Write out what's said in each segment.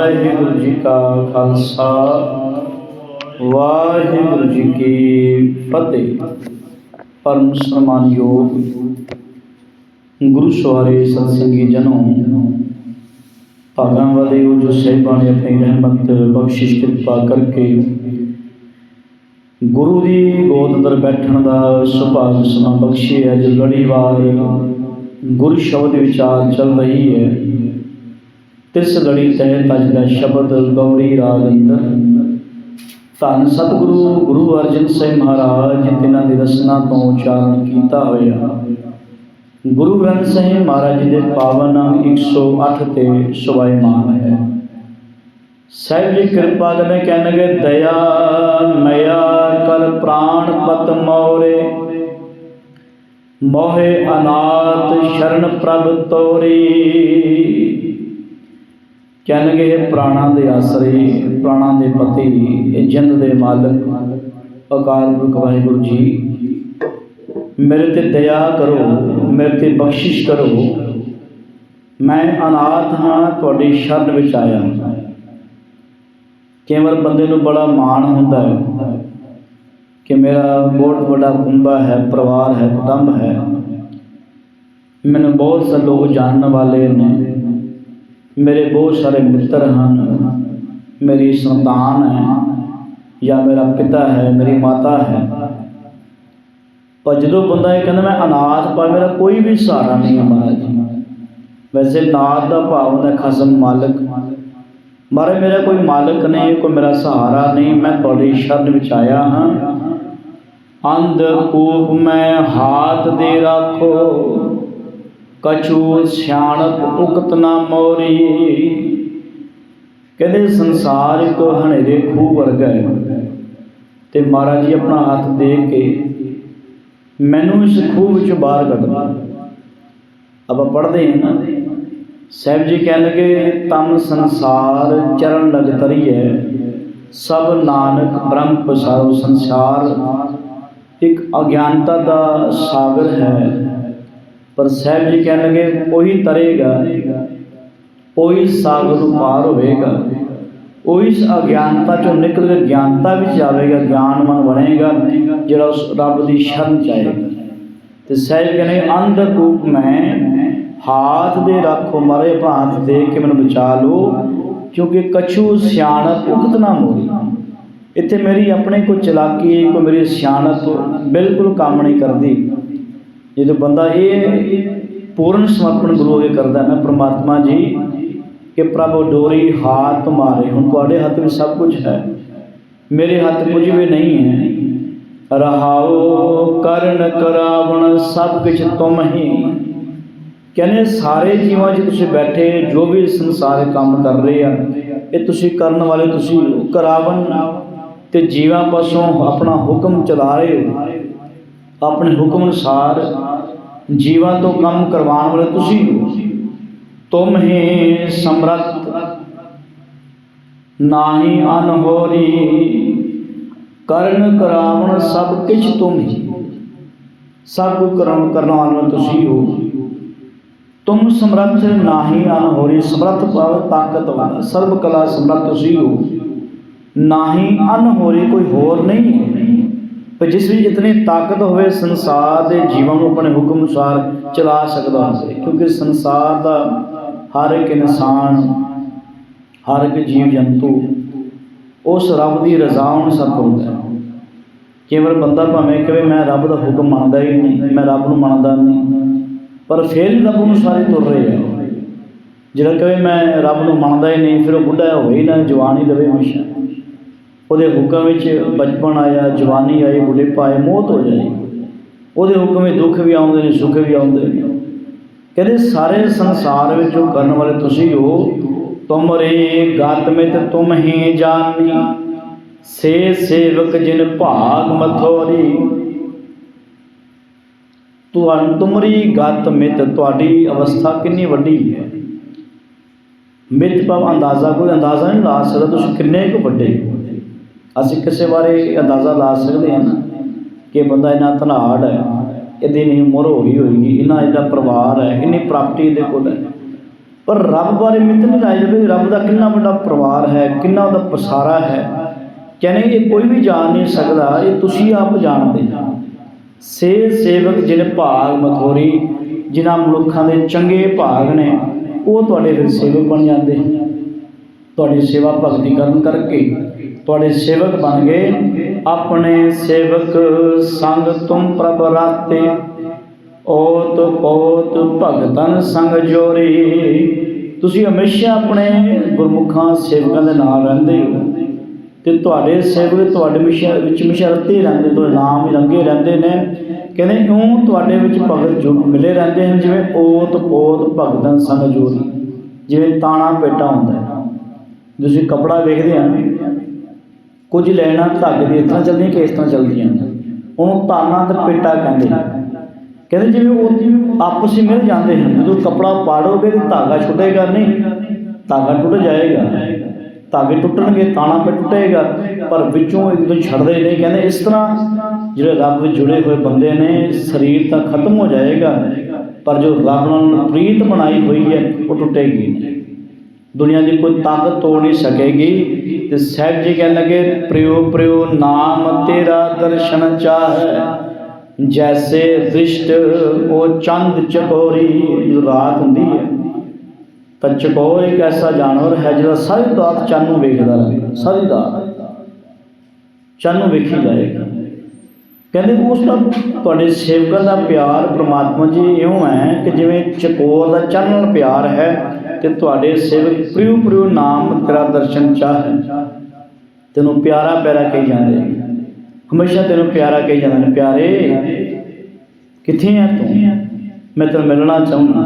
ਵਾਹਿਗੁਰੂ ਜੀ ਕਾ ਖਾਲਸਾ, ਵਾਹਿਗੁਰੂ ਜੀ ਕੀ ਫਤਿਹ। ਪਰਮ ਸਨਮਾਨਯੋਗ ਗੁਰੂ ਸਵਾਰੇ ਸਤਸੰਗੀ ਜਨੋ, ਭਾਗਾਂ ਵਾਲੇ ਉਹ ਜੋ ਸਹਿਬਾਂ ਨੇ ਆਪਣੀ ਰਹਿਮਤ, ਬਖਸ਼ਿਸ਼, ਕਿਰਪਾ ਕਰਕੇ ਗੁਰੂ ਦੀ ਗੋਦ ਅੰਦਰ ਬੈਠਣ ਦਾ ਸੁਭਾਗ ਸਮਾਂ ਬਖਸ਼ਿਆ ਜੋ ਲੜੀਵਾਰ ਗੁਰੂ ਸ਼ਬਦ ਵਿਚਾਰ ਚੱਲ ਰਹੀ ਹੈ। ਤਿਸ ਲੜੀ ਤਹਿਤ ਅੱਜ ਦਾ ਸ਼ਬਦ ਗੌੜੀ ਰਾਗ ਅੰਦਰ ਧੰਨ ਸਤਿਗੁਰੂ, ਗੁਰੂ ਅਰਜਨ ਸਾਹਿਬ ਮਹਾਰਾਜ, ਜਿਨ੍ਹਾਂ ਦੀ ਰਸਨਾ ਤੋਂ ਉਚਾਰਨ ਕੀਤਾ ਹੋਇਆ। ਗੁਰੂ ਗ੍ਰੰਥ ਸਾਹਿਬ ਮਹਾਰਾਜ ਜੀ ਦੇ ਪਾਵਨ ਅੰਗ 108 ਤੇ ਸਵਾਇਮਾਨ ਹੈ। ਸਾਹਿਬ ਜੀ, ਕਿਰਪਾ ਕਰੇ ਕਹਿਣਗੇ, ਦਇਆ, ਮਇਆ ਕਰ ਪ੍ਰਾਣ ਪਤ ਮੋਰੇ। ਮੋਹਿ ਅਨਾਥ ਸ਼ਰਨ ਪ੍ਰਭ ਤੋਰੀ। ਕਹਿਣਗੇ ਇਹ ਪ੍ਰਾਣਾਂ ਦੇ ਆਸਰੇ, ਪ੍ਰਾਣਾਂ ਦੇ ਪਤੀ, ਇਹ ਜਿੰਦ ਦੇ ਮਾਲਕ। ਅਕਾਲ ਪੁਰਖ ਵਾਹਿਗੁਰੂ ਜੀ, ਮੇਰੇ ਤੇ ਦਇਆ ਕਰੋ, ਮੇਰੇ ਤੇ ਬਖਸ਼ਿਸ਼ ਕਰੋ। ਮੈਂ ਅਨਾਥ ਹਾਂ, ਤੁਹਾਡੀ ਸ਼ਰਨ ਵਿੱਚ ਆਇਆ ਕਈ ਵਾਰ ਬੰਦੇ ਨੂੰ ਬੜਾ ਮਾਣ ਹੁੰਦਾ ਹੈ ਕਿ ਮੇਰਾ ਬਹੁਤ ਵੱਡਾ ਕੁੰਬਾ ਹੈ, ਪਰਿਵਾਰ ਹੈ, ਕੁਟੁੰਬ ਹੈ। ਮੈਨੂੰ ਬਹੁਤ ਸਾਰੇ ਲੋਕ ਜਾਣਨ ਵਾਲੇ ਨੇ। ਮੇਰੇ ਬਹੁਤ ਸਾਰੇ ਮਿੱਤਰ ਹਨ ਮੇਰੀ ਸੰਤਾਨ ਹੈ ਜਾਂ ਮੇਰਾ ਪਿਤਾ ਹੈ ਮੇਰੀ ਮਾਤਾ ਹੈ ਪਰ ਜਦੋਂ ਬੰਦਾ ਇਹ ਕਹਿੰਦਾ ਮੈਂ ਅਨਾਥ ਪਰ ਮੇਰਾ ਕੋਈ ਵੀ ਸਹਾਰਾ ਨਹੀਂ ਹੈ ਮਹਾਰਾਜ ਵੈਸੇ ਨਾਥ ਦਾ ਭਾਵ ਹੁੰਦਾ ਖਸਮ ਮਾਲਕ ਮਾਰੇ ਮੇਰਾ ਕੋਈ ਮਾਲਕ ਨਹੀਂ ਕੋਈ ਮੇਰਾ ਸਹਾਰਾ ਨਹੀਂ ਮੈਂ ਤੁਹਾਡੀ ਸ਼ਰਨ ਵਿੱਚ ਆਇਆ ਹਾਂ ਅੰਧ ਕੂਪ ਮੈਂ ਹਾਥ ਦੇ ਰੱਖੋ ਕਛੂ ਸਿਆਣਪ ਉਕਤ ਨਾ ਮੋਰੀ। ਕਹਿੰਦੇ ਸੰਸਾਰ ਇੱਕ ਹਨੇਰੇ ਖੂਹ ਵਰਗਾ ਹੈ। ਤੇ ਮਹਾਰਾਜ ਜੀ ਆਪਣਾ ਹੱਥ ਦੇ ਕੇ ਮੈਨੂੰ ਇਸ ਖੂਹ ਵਿੱਚੋਂ ਬਾਹਰ ਕੱਢੋ ਆਪਾਂ ਪੜ੍ਹਦੇ ਹਾਂ ਨਾ। ਸਾਹਿਬ ਜੀ ਕਹਿਣ ਲੱਗੇ, ਤਮ ਸੰਸਾਰ ਚਰਨ ਲਗ ਤਰੀ ਹੈ ਸਭ ਨਾਨਕ ਬ੍ਰਹਮ ਪਸਾਰੋ ਸੰਸਾਰ। ਇੱਕ ਅਗਿਆਨਤਾ ਦਾ ਸਾਗਰ ਹੈ। ਪਰ ਸਾਹਿਬ ਜੀ ਕਹਿਣ ਲੱਗੇ ਉਹੀ ਤਰੇਗਾ, ਉਹੀ ਸਾਗਰ ਨੂੰ ਪਾਰ ਹੋਵੇਗਾ। ਉਹ ਇਸ ਅਗਿਆਨਤਾ ਚੋਂ ਨਿਕਲ ਕੇ ਗਿਆਨਤਾ ਵਿੱਚ ਜਾਵੇਗਾ ਗਿਆਨਮਨ ਬਣੇਗਾ, ਜਿਹੜਾ ਉਸ ਰੱਬ ਦੀ ਸ਼ਰਨ ਚ ਆਏਗਾ। ਤੇ ਸਾਹਿਬ ਕਹਿੰਦੇ, ਅੰਧ ਕੂਪ ਮੈਂ ਹਾਥ ਦੇ ਰੱਖੋ, ਮਰੇ ਭਾਂਤ ਹੱਥ ਦੇ ਕੇ ਮੈਨੂੰ ਬਚਾ ਲਓ, ਕਿਉਂਕਿ ਕਛੂ ਸਿਆਣਪ ਉਕਤ ਨਾ ਮੋਰੀ। ਇੱਥੇ ਮੇਰੀ ਆਪਣੇ ਕੋਈ ਚਲਾਕੀ, ਕੋਈ ਮੇਰੀ ਸਿਆਣਪ ਬਿਲਕੁਲ ਕੰਮ ਨਹੀਂ ਕਰਦੀ। ਜਦੋਂ ਬੰਦਾ ਇਹ ਪੂਰਨ ਸਮਰਪਣ ਗੁਰੂ ਅਗੇ ਕਰਦਾ ਨਾ ਪ੍ਰਮਾਤਮਾ ਜੀ, ਕਿ ਪ੍ਰਭੂ ਡੋਰੀ ਹਾਥ ਮਾਰੇ। ਹੁਣ ਤੁਹਾਡੇ ਹੱਥ ਵਿੱਚ ਸਭ ਕੁਝ ਹੈ। ਮੇਰੇ ਹੱਥ ਕੁਝ ਵੀ ਨਹੀਂ ਹੈ। ਰਹਾਓ ਕਰਨ ਕਰਾਵਣ ਸਭ ਕੁਝ ਤੁਮ ਹੀ। ਕਹਿੰਦੇ ਸਾਰੇ ਜੀਵਾਂ 'ਚ ਤੁਸੀਂ ਬੈਠੇ, ਜੋ ਵੀ ਸੰਸਾਰ ਕੰਮ ਕਰ ਰਹੇ ਆ, ਇਹ ਤੁਸੀਂ ਕਰਨ ਵਾਲੇ ਤੁਸੀਂ ਕਰਾਵਣ ਤੇ ਜੀਵਾਂ ਪਾਸੋਂ ਆਪਣਾ ਹੁਕਮ ਚਲਾ ਰਹੇ ਹੋ। ਆਪਣੇ ਹੁਕਮ ਅਨੁਸਾਰ ਜੀਵਾਂ ਤੋਂ ਕੰਮ ਕਰਵਾਉਣ ਵਾਲੇ ਤੁਸੀਂ ਹੋ। ਤੁਮ ਹੀ ਸਮਰੱਥ, ਨਾਹੀ ਅਨਹੋਰੀ, ਕਰਨ ਕਰਾਵਣ ਸਭ ਕਿਛ ਤੁਮ ਹੀ। ਸਭ ਕੁ ਕਰਨ ਕਰਨ ਵਾਲਾ ਤੁਸੀਂ ਹੋ। ਤੁਮ ਸਮਰੱਥ, ਨਾਹੀ ਅਨਹੋਰੀ, ਸਮਰੱਥ ਭਾਵ ਤਾਕਤ ਵਾਲਾ, ਸਰਬ ਕਲਾ ਸਮਰੱਥ ਤੁਸੀਂ ਹੋ। ਨਾਹੀ ਅਨਹੋਰੀ ਕੋਈ ਹੋਰ ਨਹੀਂ ਹੈ। ਪਰ ਜਿਸ ਵਿੱਚ ਇਤਨੀ ਤਾਕਤ ਹੋਵੇ, ਸੰਸਾਰ ਦੇ ਜੀਵਨ ਨੂੰ ਆਪਣੇ ਹੁਕਮ ਅਨੁਸਾਰ ਚਲਾ ਸਕਦਾ ਹੋਵੇ ਕਿਉਂਕਿ ਸੰਸਾਰ ਦਾ ਹਰ ਇੱਕ ਇਨਸਾਨ, ਹਰ ਇੱਕ ਜੀਵ ਜੰਤੂ, ਉਸ ਰੱਬ ਦੀ ਰਜ਼ਾ ਅਨੁਸਾਰ ਤੁਰਦਾ ਹੈ। ਕੇਵਲ ਬੰਦਾ ਭਾਵੇਂ ਕਹੇ ਮੈਂ ਰੱਬ ਦਾ ਹੁਕਮ ਮੰਨਦਾ ਹੀ ਨਹੀਂ, ਮੈਂ ਰੱਬ ਨੂੰ ਮੰਨਦਾ ਨਹੀਂ, ਪਰ ਫਿਰ ਵੀ ਰੱਬ ਅਨੁਸਾਰ ਹੀ ਤੁਰ ਰਹੇ ਆ ਜਿਹੜਾ ਕਹੇ, ਮੈਂ ਰੱਬ ਨੂੰ ਮੰਨਦਾ ਹੀ ਨਹੀਂ, ਫਿਰ ਉਹ ਬੁੱਢਾ ਹੋਵੇ ਨਾ, ਜਵਾਨ ਹੀ ਰਵੇ ਹਮੇਸ਼ਾ। ਉਹਦੇ ਹੁਕਮ ਵਿੱਚ ਬਚਪਨ ਆਇਆ, ਜਵਾਨੀ ਆਈ, ਬੁਢੇਪਾ ਆਏ ਮੌਤ ਹੋ ਜਾਏ ਉਹਦੇ ਹੁਕਮ ਵਿੱਚ ਦੁੱਖ ਵੀ ਆਉਂਦੇ ਨੇ, ਸੁੱਖ ਵੀ ਆਉਂਦੇ ਨੇ। ਕਹਿੰਦੇ ਸਾਰੇ ਸੰਸਾਰ ਵਿੱਚ ਜੋ ਕਰਨ ਵਾਲੇ ਤੁਸੀਂ ਹੋ ਤੁਮਰੇ ਗਤ ਮਿਤ ਤੁਮ ਹੀ ਜਾਣੀ ਸੇ ਸੇਵਕ ਜਿਨ ਭਾਗ ਮਥੋਰੀ। ਤੁਹਾਨੂੰ ਤੁਮਰੀ ਗਤ ਮਿਤ ਤੁਹਾਡੀ ਅਵਸਥਾ ਕਿੰਨੀ ਵੱਡੀ ਹੈ? ਮਿਤ ਭਾਵ ਅੰਦਾਜ਼ਾ ਕੋਈ ਅੰਦਾਜ਼ਾ ਨਹੀਂ ਲਾ ਸਕਦਾ, ਤੁਸੀਂ ਕਿੰਨੇ ਕੁ ਵੱਡੇ ਹੋ? ਅਸੀਂ ਕਿਸੇ ਬਾਰੇ ਅੰਦਾਜ਼ਾ ਲਾ ਸਕਦੇ ਹਾਂ ਨਾ ਕਿ ਬੰਦਾ ਇਹਨਾਂ ਧਨਾੜ ਹੈ, ਇਹਦੀ ਨਹੀਂ ਉਮਰ ਹੋ ਗਈ ਹੋਏਗੀ ਇਹਨਾਂ ਇਹਦਾ ਪਰਿਵਾਰ ਹੈ, ਇੰਨੀ ਪ੍ਰਾਪਰਟੀ ਇਹਦੇ ਕੋਲ ਹੈ। ਪਰ ਰੱਬ ਬਾਰੇ ਮਿੱਤ ਨਹੀਂ ਲਾਇਆ ਜਾਵੇ ਰੱਬ ਦਾ ਕਿੰਨਾ ਵੱਡਾ ਪਰਿਵਾਰ ਹੈ, ਕਿੰਨਾ ਉਹਦਾ ਪਸਾਰਾ ਹੈ। ਕਹਿੰਦੇ ਇਹ ਕੋਈ ਵੀ ਜਾਣ ਨਹੀਂ ਸਕਦਾ, ਇਹ ਤੁਸੀਂ ਆਪ ਜਾਣਦੇ ਹੋ। ਸੇ ਸੇਵਕ ਜਿਹੜੇ ਭਾਗ ਮਥੋਰੀ, ਜਿਨ੍ਹਾਂ ਮਨੁੱਖਾਂ ਦੇ ਚੰਗੇ ਭਾਗ ਨੇ, ਉਹ ਤੁਹਾਡੇ ਫਿਰ ਸੇਵਕ ਬਣ ਜਾਂਦੇ। ਤੁਹਾਡੀ ਸੇਵਾ ਭਗਤੀ ਕਰਨ ਕਰਕੇ ਤੁਹਾਡੇ ਸੇਵਕ ਬਣ ਗਏ। ਆਪਣੇ ਸੇਵਕ ਸੰਗ ਤੁਮ ਪ੍ਰਭ ਰਾਤੇ। ਓਤ ਪੋਤ ਭਗਤਨ ਸੰਗ ਜੋਰੀ। ਤੁਸੀਂ ਹਮੇਸ਼ਾ ਆਪਣੇ ਗੁਰਮੁਖਾਂ ਸੇਵਕਾਂ ਦੇ ਨਾਲ ਰਹਿੰਦੇ ਹੋ। ਤੇ ਤੁਹਾਡੇ ਸੇਵਕ ਤੁਹਾਡੇ ਮਿਸ਼ਾ, ਵਿੱਚ ਮਿਸ਼ਰਤੇ ਰਹਿੰਦੇ, ਤੁਹਾਡੇ ਨਾਮ ਹੀ ਰੰਗੇ ਰਹਿੰਦੇ ਨੇ। ਕਹਿੰਦੇ ਉਹ ਤੁਹਾਡੇ ਵਿੱਚ ਭਗਤ ਜੋ ਮਿਲੇ ਰਹਿੰਦੇ ਹਨ, ਜਿਵੇਂ ਓਤ ਪੋਤ ਭਗਤਨ ਸੰਗ ਜੋਰੀ। ਜਿਵੇਂ ਤਾਣਾ ਪੇਟਾ ਹੁੰਦਾ ਤੁਸੀਂ ਕਪੜਾ ਵੇਖਦੇ ਆ। ਕੁਝ ਲੈਣਾ ਧਾਗੇ ਦੀ ਇਸ ਤਰ੍ਹਾਂ ਚੱਲਦੀਆਂ ਕਿ ਇਸ ਤਰ੍ਹਾਂ ਚੱਲਦੀਆਂ। ਉਹਨੂੰ ਤਾਨਾ ਤੇ ਪੇਟਾ ਕਹਿੰਦੇ ਕਹਿੰਦੇ ਜਿਵੇਂ ਉਹ ਆਪਸ ਵਿੱਚ ਮਿਲ ਜਾਂਦੇ ਹਨ, ਜਦੋਂ ਕਪੜਾ ਪਾੜੋਗੇ ਤੇ ਧਾਗਾ ਛੁੱਟੇਗਾ ਨਹੀਂ, ਧਾਗਾ ਟੁੱਟ ਜਾਏਗਾ। ਧਾਗੇ ਟੁੱਟਣਗੇ, ਤਾਣਾ ਪੇ ਟੁੱਟੇਗਾ, ਪਰ ਵਿੱਚੋਂ ਇੱਕ ਦੂਜੇ ਛੱਡਦੇ ਨਹੀਂ ਕਹਿੰਦੇ ਇਸ ਤਰ੍ਹਾਂ ਜਿਹੜੇ ਰੱਬ ਵਿੱਚ ਜੁੜੇ ਹੋਏ ਬੰਦੇ ਨੇ, ਸਰੀਰ ਤਾਂ ਖਤਮ ਹੋ ਜਾਏਗਾ, ਪਰ ਜੋ ਰੱਬ ਨਾਲ ਪ੍ਰੀਤ ਬਣਾਈ ਹੋਈ ਹੈ, ਉਹ ਟੁੱਟੇਗੀ ਨਹੀਂ। ਦੁਨੀਆ ਦੀ ਕੋਈ ਤਾਕਤ ਤੋੜ ਨਹੀਂ ਸਕੇਗੀ। ਤੇ ਸਾਹਿਬ ਜੀ ਕਹਿਣ ਲੱਗੇ ਪ੍ਰਿਯੋ ਪ੍ਰਿਯੋ ਨਾਮ ਤੇਰਾ ਦਰਸ਼ਨ ਚਾਹੈ। ਜੈਸੇ ਦ੍ਰਿਸ਼ਟ ਉਹ ਚੰਦ ਚਕੋਰੀ ਰਾਤ ਹੁੰਦੀ ਹੈ। ਤਾਂ ਚਕੋਰ ਇੱਕ ਐਸਾ ਜਾਨਵਰ ਹੈ ਜਿਹੜਾ ਸਾਰੀ ਰਾਤ ਚੰਨ ਨੂੰ ਵੇਖਦਾ ਰਹਿੰਦਾ ਸਾਰੀ ਰਾਤ ਚੰਨ ਨੂੰ ਵੇਖੀ ਜਾਏਗਾ ਕਹਿੰਦੇ ਉਸ ਦਾ ਤੁਹਾਡੇ ਸੇਵਕਾਂ ਦਾ ਪਿਆਰ ਪ੍ਰਮਾਤਮਾ ਜੀ ਇਉਂ ਹੈ ਕਿ ਜਿਵੇਂ ਚਕੋਰ ਦਾ ਚੰਨ ਨਾਲ ਪਿਆਰ ਹੈ ਤੇ ਤੁਹਾਡੇ ਸੇਵਕ ਪ੍ਰਿਯ ਪ੍ਰਿਉ ਨਾਮ ਤੇਰਾ ਦਰਸ਼ਨ ਚਾਹੇ ਤੈਨੂੰ ਪਿਆਰਾ ਪਿਆਰਾ ਕਹੀ ਜਾਂਦੇ ਨੇ। ਹਮੇਸ਼ਾ ਤੈਨੂੰ ਪਿਆਰਾ ਕਹੀ ਜਾਂਦੇ ਨੇ, ਪਿਆਰੇ, ਕਿੱਥੇ ਆ ਤੂੰ? ਮੈਂ ਤੈਨੂੰ ਮਿਲਣਾ ਚਾਹੁੰਦਾ।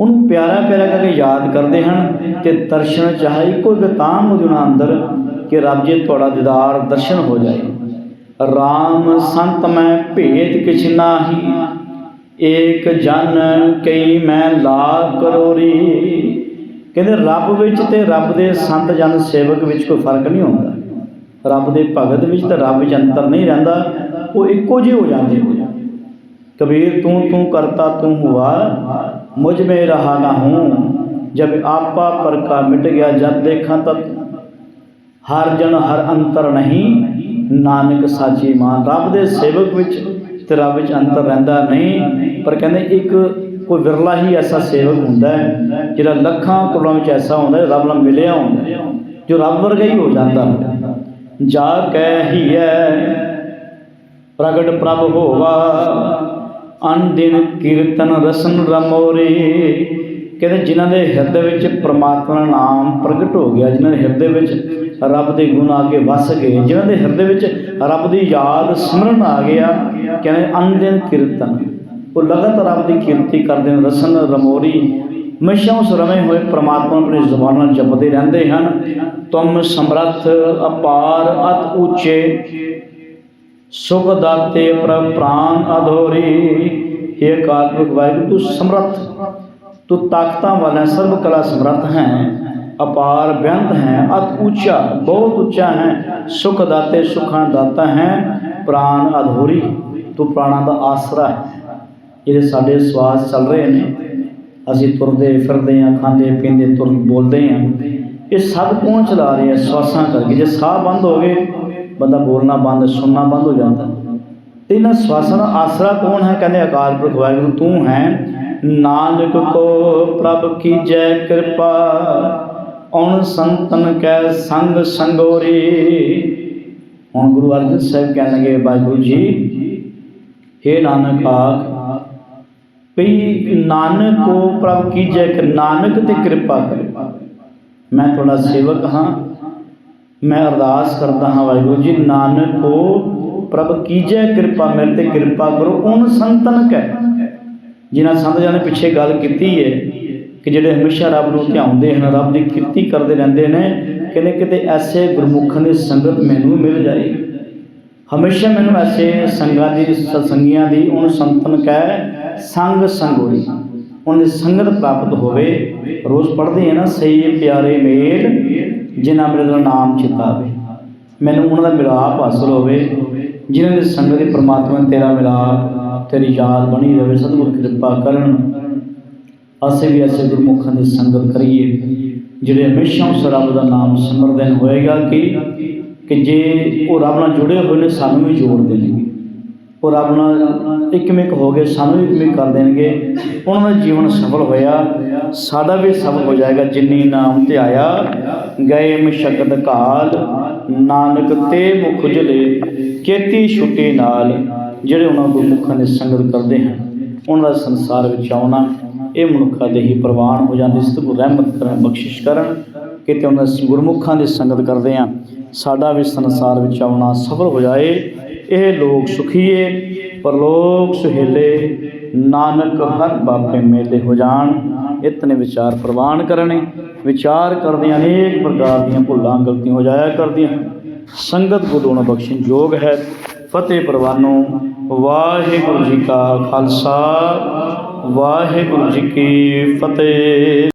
ਉਹਨੂੰ ਪਿਆਰਾ ਪਿਆਰਾ ਕਰਕੇ ਯਾਦ ਕਰਦੇ ਹਨ ਤੇ ਦਰਸ਼ਨ ਚਾਹੇ ਇੱਕੋ ਗਤਾਮ ਉਹਦੇ ਨਾਲ ਅੰਦਰ ਕਿ ਰੱਬ ਜੀ ਤੁਹਾਡਾ ਦੀਦਾਰ ਦਰਸ਼ਨ ਹੋ ਜਾਏ। RAM ਸੰਤ ਮੈਂ ਭੇਦ ਕਿਛ ਨਾਹੀ, ਏਕ ਜਨ ਕਈ ਮੈਂ ਲਾ ਕਰੋਰੀ। ਕਹਿੰਦੇ ਰੱਬ ਵਿੱਚ ਤੇ ਰੱਬ ਦੇ ਸੰਤ ਜਨ ਸੇਵਕ ਵਿੱਚ ਕੋਈ ਫ਼ਰਕ ਨਹੀਂ ਹੁੰਦਾ। ਰੱਬ ਦੇ ਭਗਤ ਵਿੱਚ ਤੇ ਰੱਬ ਵਿੱਚ ਅੰਤਰ ਨਹੀਂ ਰਹਿੰਦਾ, ਉਹ ਇੱਕੋ ਜਿਹੇ ਹੋ ਜਾਂਦੇ ਹੋ ਕਬੀਰ, ਤੂੰ ਤੂੰ ਕਰਤਾ, ਤੂੰ ਹੁਆ, ਮੁਝ ਮੇ ਰਹਾ ਨਾ ਹੂੰ। ਜਬ ਆਪਾ ਪਰਕਾ ਮਿਟ ਗਿਆ, ਜਦ ਦੇਖਾਂ ਤਤ ਹਰ ਜਨ ਹਰ ਅੰਤਰ ਨਹੀਂ। ਨਾਨਕ ਸਾਚੀ ਮਾਨ ਰੱਬ ਦੇ ਸੇਵਕ ਵਿੱਚ ਤੇ ਰੱਬ ਵਿੱਚ ਅੰਤਰ ਰਹਿੰਦਾ ਨਹੀਂ। ਪਰ ਕਹਿੰਦੇ ਇੱਕ ਕੋਈ ਵਿਰਲਾ ਹੀ ਐਸਾ ਸੇਵਕ ਹੁੰਦਾ ਹੈ ਜਿਹੜਾ ਲੱਖਾਂ ਕਰੋੜਾਂ ਵਿੱਚ ਐਸਾ ਹੁੰਦਾ ਰੱਬ ਨਾਲ ਮਿਲਿਆ ਹੁੰਦਾ ਜੋ ਰੱਬ ਵਰਗਾ ਹੀ ਹੋ ਜਾਂਦਾ ਜਾ ਕਹਿ ਹੀ ਹੈ ਪ੍ਰਗਟ ਪ੍ਰਭ ਹੋਵਾ ਅਨ ਦਿਨ ਕੀਰਤਨ ਰਸਨ ਰਮੋਰੇ। ਕਹਿੰਦੇ ਜਿਨ੍ਹਾਂ ਦੇ ਹਿਰਦੇ ਵਿੱਚ ਪ੍ਰਮਾਤਮਾ ਦਾ ਨਾਮ ਪ੍ਰਗਟ ਹੋ ਗਿਆ, ਜਿਨ੍ਹਾਂ ਦੇ ਹਿਰਦੇ ਵਿੱਚ ਰੱਬ ਦੇ ਗੁਣ ਆ ਕੇ ਵਸ ਗਏ, ਜਿਨ੍ਹਾਂ ਦੇ ਹਿਰਦੇ ਵਿੱਚ ਰੱਬ ਦੀ ਯਾਦ ਸਿਮਰਨ ਆ ਗਿਆ, ਕਹਿੰਦੇ ਅਨ ਦਿਨ ਕੀਰਤਨ। ਉਹ ਲਗਾਤਾਰ ਰੱਬ ਕੀਰਤੀ ਕਰਦੇ ਨੇ, ਰਸਨ, ਰਮੋਰੀ, ਹਮੇਸ਼ਾ ਉਸ ਰਵੇਂ ਹੋਏ ਪ੍ਰਮਾਤਮਾ ਨੂੰ ਆਪਣੀ ਜ਼ੁਬਾਨ ਨਾਲ ਜਪਦੇ ਰਹਿੰਦੇ ਹਨ। ਤੁਮ ਸਮਰੱਥ, ਅਪਾਰ, ਅਤ ਉੱਚੇ, ਸੁਖ ਦਾਤੇ ਪ੍ਰਭ ਪ੍ਰਾਨ ਅਧੋਰੀ। हे ਕਾਲਪੁਰਖ ਵਾਹਿਗੁਰੂ, ਤੂੰ ਸਮਰੱਥ, ਤੂੰ ਤਾਕਤਾਂ ਵਾਲਾ ਸਰਬ ਕਲਾ ਸਮਰੱਥ ਹੈ। ਅਪਾਰ, ਬੇਅੰਤ ਹੈ, ਅਤ ਉੱਚਾ, ਬਹੁਤ ਉੱਚਾ ਹੈ। ਸੁਖ ਦਾਤੇ, ਸੁਖਾਂ ਦਾਤਾ ਹੈ। ਪ੍ਰਾਨ ਅਧੋਰੀ, ਤੂੰ ਪ੍ਰਾਣਾਂ ਦਾ ਆਸਰਾ ਹੈ। ਜਿਹੜੇ ਸਾਡੇ ਸਵਾਸ ਚੱਲ ਰਹੇ ਨੇ, ਅਸੀਂ ਤੁਰਦੇ ਫਿਰਦੇ ਹਾਂ, ਖਾਂਦੇ ਪੀਂਦੇ ਤੁਰ ਬੋਲਦੇ ਹਾਂ। ਇਹ ਸਭ ਕੌਣ ਚਲਾ ਰਿਹਾ ਸਵਾਸਾਂ ਕਰਕੇ। ਜੇ ਸਾਹ ਬੰਦ ਹੋ ਗਏ, ਬੰਦਾ ਬੋਲਣਾ ਬੰਦ, ਸੁਣਨਾ ਬੰਦ ਹੋ ਜਾਂਦਾ। ਤੇ ਇਹਨਾਂ ਸਵਾਸਾਂ ਦਾ ਆਸਰਾ ਕੌਣ ਹੈ? ਕਹਿੰਦੇ ਅਕਾਲ ਪੁਰਖ ਵਾਹਿਗੁਰੂ, ਤੂੰ ਹੈ। ਨਾਨਕ ਕੋ ਪ੍ਰਭ ਕੀ ਜੈ ਕਿਰਪਾ, ਔਣ ਸੰਤਨ ਕੈ ਸੰਗ ਸੰਗੋਰੀ। ਹੁਣ ਗੁਰੂ ਅਰਜਨ ਸਾਹਿਬ ਕਹਿਣ ਲੱਗੇ ਵਾਹਿਗੁਰੂ ਜੀ हे ਨਾਨਕ ਆਖ ਭਈ ਨਾਨਕ ਕੋ ਪ੍ਰਭ ਕੀ ਜੈ ਕਰ ਨਾਨਕ ਤੇ ਕਿਰਪਾ ਕਰੇ। ਮੈਂ ਤੁਹਾਡਾ ਸੇਵਕ ਹਾਂ। ਮੈਂ ਅਰਦਾਸ ਕਰਦਾ ਹਾਂ ਵਾਹਿਗੁਰੂ ਜੀ, ਨਾਨਕ ਕੋ ਪ੍ਰਭ ਕੀਜੈ ਕਿਰਪਾ ਮੇਰੇ ਤੇ ਕਿਰਪਾ ਕਰੋ, ਉਹਨ ਸੰਤਨ ਕੈ। ਜਿਨ੍ਹਾਂ ਸੰਤ ਜਨਾਂ ਨੇ ਪਿੱਛੇ ਗੱਲ ਕੀਤੀ ਹੈ ਕਿ ਜਿਹੜੇ ਹਮੇਸ਼ਾ ਰੱਬ ਨੂੰ ਧਿਆਉਂਦੇ ਹਨ, ਰੱਬ ਦੀ ਕਿਰਤੀ ਕਰਦੇ ਰਹਿੰਦੇ ਨੇ ਕਹਿੰਦੇ ਕਿਤੇ ਐਸੇ ਗੁਰਮੁਖਾਂ ਦੀ ਸੰਗਤ ਮੈਨੂੰ ਮਿਲ ਜਾਏ। ਹਮੇਸ਼ਾ ਮੈਨੂੰ ਐਸੇ ਸੰਗਾਂ ਦੀ, ਸਤਸੰਗੀਆਂ ਦੀ ਉਹਨ ਸੰਤਨ ਕੈ। ਸੰਗ ਸੰਗੋਰੀ। ਉਹਨਾਂ ਦੀ ਸੰਗਤ ਪ੍ਰਾਪਤ ਹੋਵੇ, ਰੋਜ਼ ਪੜ੍ਹਦੇ ਆ ਨਾ, ਸਹੀ, ਪਿਆਰੇ ਮੇਲ, ਜਿਨ੍ਹਾਂ ਮੇਰੇ ਦਾ ਨਾਮ ਚਿਤਾਵੇ ਮੈਨੂੰ ਉਹਨਾਂ ਦਾ ਮਿਲਾਪ ਹਾਸਲ ਹੋਵੇ, ਜਿਨ੍ਹਾਂ ਦੀ ਸੰਗਤ ਦੀ ਪ੍ਰਮਾਤਮਾ ਤੇਰਾ ਮਿਲਾਪ, ਤੇਰੀ ਯਾਦ ਬਣੀ ਰਹੇ ਸਤਿਗੁਰ ਕਿਰਪਾ ਕਰਨ। ਅਸੀਂ ਵੀ ਐਸੇ ਗੁਰਮੁਖਾਂ ਦੀ ਸੰਗਤ ਕਰੀਏ, ਜਿਹੜੇ ਹਮੇਸ਼ਾ ਉਸ ਰੱਬ ਦਾ ਨਾਮ ਸਿਮਰਦੇ ਹੋਏਗਾ ਕਿ? ਕਿ ਜੇ ਉਹ ਰੱਬ ਨਾਲ ਜੁੜੇ ਹੋਏ ਨੇ, ਸਾਨੂੰ ਵੀ ਜੋੜਦੇ ਨੇ ਉਹ ਰੱਬ ਨਾਲ ਇੱਕਮਿਕ ਹੋ ਗਏ, ਸਾਨੂੰ ਵੀ ਇੱਕਮਿਕ ਕਰ ਦੇਣਗੇ। ਉਹਨਾਂ ਦਾ ਜੀਵਨ ਸਫਲ ਹੋਇਆ। ਸਾਡਾ ਵੀ ਸਫਲ ਹੋ ਜਾਏਗਾ ਜਿੰਨੀ ਨਾਮ ਤੇ ਆਇਆ। ਗਏ ਮਸ਼ਕਤ ਕਾਲ, ਨਾਨਕ ਤੇ ਮੁਖ ਜਲੇ, ਕੇਤੀ ਛੁੱਟੀ ਨਾਲ, ਜਿਹੜੇ ਉਹਨਾਂ ਗੁਰਮੁਖਾਂ ਦੀ ਸੰਗਤ ਕਰਦੇ ਹਨ, ਉਹਨਾਂ ਦਾ ਸੰਸਾਰ ਵਿੱਚ ਆਉਣਾ, ਇਹ ਮਨੁੱਖਾਂ ਦੇ ਹੀ ਪ੍ਰਵਾਨ ਹੋ ਜਾਂਦੀ ਇਸ ਤੋਂ ਰਹਿਮਤ ਕਰਨ, ਬਖਸ਼ਿਸ਼ ਕਰਨ, ਕਿਤੇ ਉਹਨਾਂ ਗੁਰਮੁਖਾਂ ਦੀ ਸੰਗਤ ਕਰਦੇ ਆ ਸਾਡਾ ਵੀ ਸੰਸਾਰ ਵਿੱਚ ਆਉਣਾ ਸਫਲ ਹੋ ਜਾਏ। ਇਹ ਲੋਕ ਸੁਖੀਏ, ਪਰਲੋਕ ਸੁਹੇਲੇ, ਨਾਨਕ ਹਰ ਬਾਪੇ ਮੇਲੇ ਹੋ ਜਾਣ। ਇਤਨੇ ਵਿਚਾਰ ਪ੍ਰਵਾਨ ਕਰਨੇ। ਵਿਚਾਰ ਕਰਦਿਆਂ ਅਨੇਕ ਪ੍ਰਕਾਰ ਦੀਆਂ ਭੁੱਲਾਂ ਗਲਤੀਆਂ ਹੋ ਜਾਇਆ ਕਰਦੀਆਂ। ਸੰਗਤ ਗੁਰੂ ਬਖਸ਼ਣ ਯੋਗ ਹੈ। ਫਤਿਹ ਪ੍ਰਵਾਨੋ, ਵਾਹਿਗੁਰੂ ਜੀ ਕਾ ਖਾਲਸਾ, ਵਾਹਿਗੁਰੂ ਜੀ ਕੀ ਫਤਿਹ।